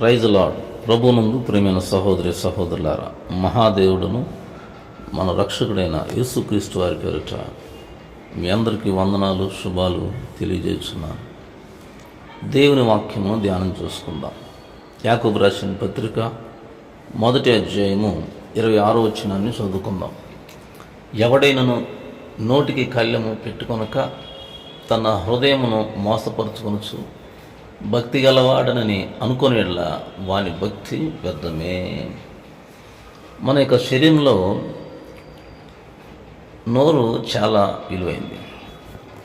Praise lord ప్రభునందు ప్రేమైన సహోదరి సహోదరులారా మహాదేవుడును మన రక్షకుడైన యేసుక్రీస్తు వారి పేరిట మీ అందరికీ వందనాలు శుభాలు తెలియజేస్తున్నాను. దేవుని వాక్యమును ధ్యానం చేసుకుందాం. యాకబు రాసిన పత్రిక మొదటి అధ్యాయము ఇరవై ఆరో వచ్చినాన్ని చదువుకుందాం. ఎవడైనను నోటికి కళ్ళెము పెట్టుకొనక తన హృదయమును మోసపరుచుకొనచ్చు భక్తి గలవాడనని అనుకునేట్లా వాని భక్తి వ్యర్థమే. మన యొక్క శరీరంలో నోరు చాలా విలువైంది.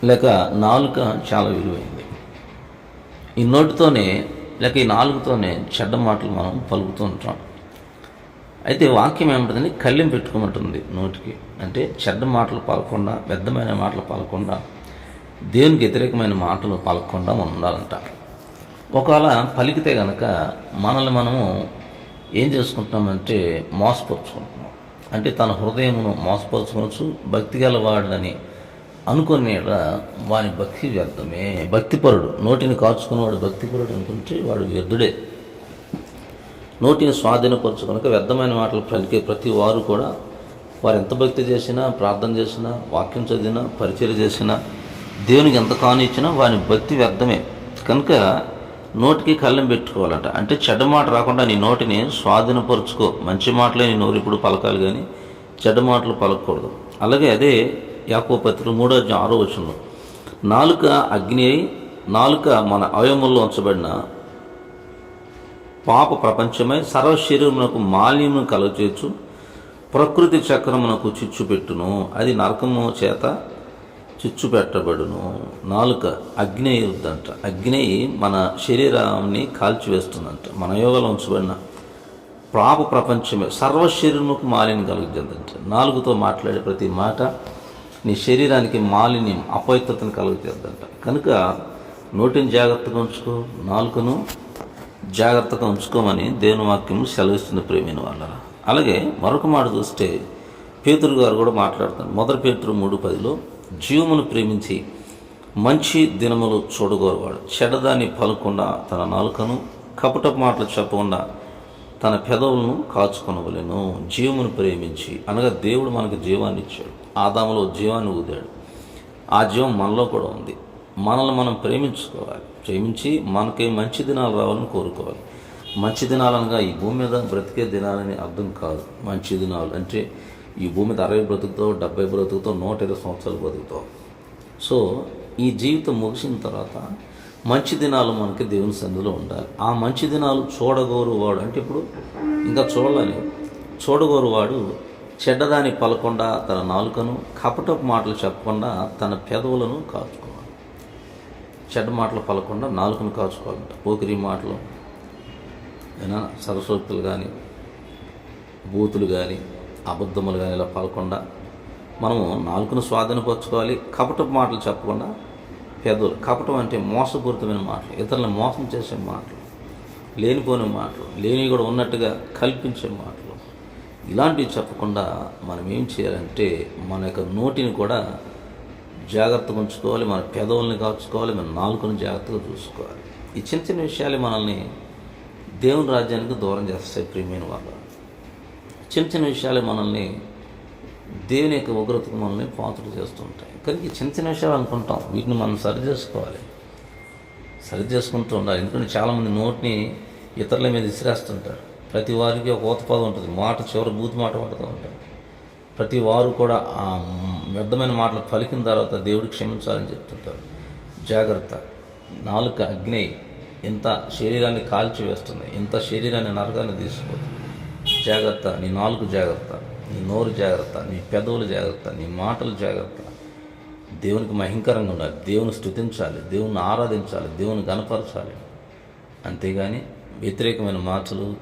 లేక నాలుక చాలా విలువైంది. ఈ నోటితోనే లేక ఈ నాలుగుతోనే చెడ్డ మాటలు మనం పలుకుతూ ఉంటాం. అయితే వాక్యం ఏమంటుందని కళ్ళెం పెట్టుకోమంటుంది నోటికి. అంటే చెడ్డ మాటలు పలకుండా వ్యర్థమైన మాటలు పలకుండా దేవునికి వ్యతిరేకమైన మాటలు పలకుండా మనం ఉండాలంట. ఒకవేళ పలికితే కనుక మనల్ని మనము ఏం చేసుకుంటామంటే మోసపరుచుకుంటున్నాం. అంటే తన హృదయమును మోసపరుచుకోవచ్చు భక్తి గలవాడని అనుకునే వాని భక్తి వ్యర్థమే. భక్తిపరుడు నోటిని కాచుకున్నవాడు భక్తిపరుడు అనుకుంటే వాడు వ్యర్థుడే. నోటిని స్వాధీనపరచుకనుక వ్యర్థమైన మాటలు పలికే ప్రతి వారు కూడా వారు ఎంత భక్తి చేసినా ప్రార్థన చేసినా వాక్యం చదివినా పరిచయం చేసినా దేవునికి ఎంత కానిచ్చినా వాని భక్తి వ్యర్థమే. కనుక నోటికి కళ్ళం పెట్టుకోవాలంట. అంటే చెడ్డ మాట రాకుండా నీ నోటిని స్వాధీనపరుచుకో. మంచి మాటలే నీ నోరు ఇప్పుడు పలకాలి కానీ చెడ్డ మాటలు పలకూడదు అలాగే అదే యాకో పత్రిక మూడో ఆరో వచనంలో. నాలుక అగ్ని అయి నాలుక మన అవయముల్లో ఉంచబడిన పాప ప్రపంచమై సర్వ శరీరమునకు మాలిన్యమును కలుగచేయచ్చు ప్రకృతి చక్రమునకు చిచ్చు పెట్టును. అది నరకము చేత చిచ్చు పెట్టబడును నాలుక అగ్ని అయ్యుద్దంట అగ్ని మన శరీరాన్ని కాల్చివేస్తుందంట. మన యోగలో ఉంచబడిన పాప ప్రపంచమే సర్వ శరీరముకు మాలిన్యం కలుగుతుందంట నాలుగుతో మాట్లాడే ప్రతి మాట నీ శరీరానికి మాలిన్యం అపవిత్రతను కలుగుతుందంట కనుక నోటిని జాగ్రత్తగా ఉంచుకో నాలుకను జాగ్రత్తగా ఉంచుకోమని దేవుని వాక్యం సెలవిస్తుంది ప్రేమైన వాళ్ళ అలాగే మరొక మాట చూస్తే పేతురు గారు కూడా మాట్లాడతారు మొదటి పేతురు మూడు పదిలో జీవమును ప్రేమించి మంచి దినములు చూడగోరవాడు. చెడ్డదాన్ని పలకుండా తన నాలుకను కపటపు మాటలు చెప్పకుండా తన పెదవులను కాచుకొనవలను. జీవమును ప్రేమించి అనగా దేవుడు మనకు జీవాన్ని ఇచ్చాడు. ఆదాములో జీవాన్ని ఊదాడు. ఆ జీవం మనలో కూడా ఉంది. మనల్ని మనం ప్రేమించుకోవాలి. ప్రేమించి మనకి మంచి దినాలు రావాలని కోరుకోవాలి. మంచి దినాలనగా ఈ భూమి మీద బ్రతికే దినాలని అర్థం కాదు. మంచి దినాలు అంటే ఈ భూమి మీద అరవై బ్రతుకుతావు డెబ్బై బ్రతుకుతావు నూట ఇరవై సంవత్సరాలు బ్రతుకుతావు. సో ఈ జీవితం ముగిసిన తర్వాత మంచి దినాలు మనకి దేవుని సందులో ఉండాలి. ఆ మంచి దినాలు చూడగోరు వాడు అంటే ఇప్పుడు ఇంకా చూడాలి చూడగోరు వాడు చెడ్డదాని పలకుండా తన నాలుకను కపటపు మాటలు చెప్పకుండా తన పెదవులను కాచుకోవాలి. చెడ్డ మాటలు పలకుండా నాలుకను కాచుకోవాలంట. పోకిరి మాటలు అయినా సరస్వతులు కానీ బూతులు కానీ అబద్ధములు కానీ ఇలా పలకుండా మనము నాలుగును స్వాధీనపరచుకోవాలి. కపటపు మాటలు చెప్పకుండా పెదవులు కపటం అంటే మోసపూరితమైన మాటలు ఇతరులను మోసం చేసే మాటలు లేనిపోని మాటలు లేని కూడా ఉన్నట్టుగా కల్పించే మాటలు. ఇలాంటివి చెప్పకుండా మనం ఏం చేయాలంటే మన యొక్క నోటిని కూడా జాగ్రత్తగా ఉంచుకోవాలి. మన పెదవుల్ని కాచుకోవాలి. మన నాలుకను జాగ్రత్తగా చూసుకోవాలి. ఈ చిన్న చిన్న విషయాలు మనల్ని దేవుని రాజ్యానికి దూరం చేస్తాయి ప్రియమైన వాళ్ళు చిన్న చిన్న విషయాలు మనల్ని దేవుని యొక్క ఉగ్రతకు మనల్ని పాత్రలు చేస్తుంటాయి కానీ చిన్న చిన్న విషయాలు అనుకుంటాం. వీటిని మనం సరి చేసుకోవాలి. సరి చేసుకుంటూ ఉండాలి. ఎందుకంటే చాలామంది నోటిని ఇతరుల మీద విసిరేస్తుంటారు. ప్రతి వారికి ఒక ఊతపదం ఉంటుంది. మాట చివరి బూతి మాట పడుతూ ఉంటారు ప్రతి వారు కూడా ఆ వ్యర్థమైన మాటలు పలికిన తర్వాత దేవుడు క్షమించాలని చెప్తుంటారు. జాగ్రత్త. నాలుక అగ్ని. ఎంత శరీరాన్ని కాల్చి వేస్తుంది ఎంత శరీరాన్ని నరకాన్ని తీసుకోదు. జాగ్రత్త నీ నాలుగు జాగ్రత్త నీ నోరు జాగ్రత్త నీ పెదవులు జాగ్రత్త నీ మాటలు జాగ్రత్త. దేవునికి మహింకరంగా ఉండాలి దేవుని స్థుతించాలి దేవుని ఆరాధించాలి దేవుని గనపరచాలి అంతేగాని వ్యతిరేకమైన మాటలు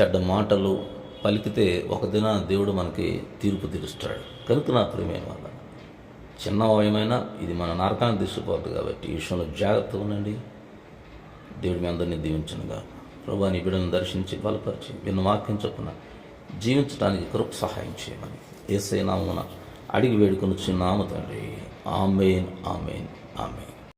చెడ్డ మాటలు పలికితే ఒక దిన దేవుడు మనకి తీర్పు తీరుస్తాడు. కనుక నా ప్రియమైన వాళ్ళ చిన్న వయమైనా ఇది మన నరకాన్ని తీసుకుపోద్ది కాబట్టి ఈ విషయంలో జాగ్రత్తగా ఉండండి. దేవుడి మీ అందరినీ కాదు ప్రభా నీ బిడ్డను దర్శించి బలపరిచి విన్న వాక్యం చొప్పున జీవించడానికి కృప సహాయం చేయమని ఏసై నామున అడిగి వేడుకొని చిన్నామ తండ్రి. Amen amen amen.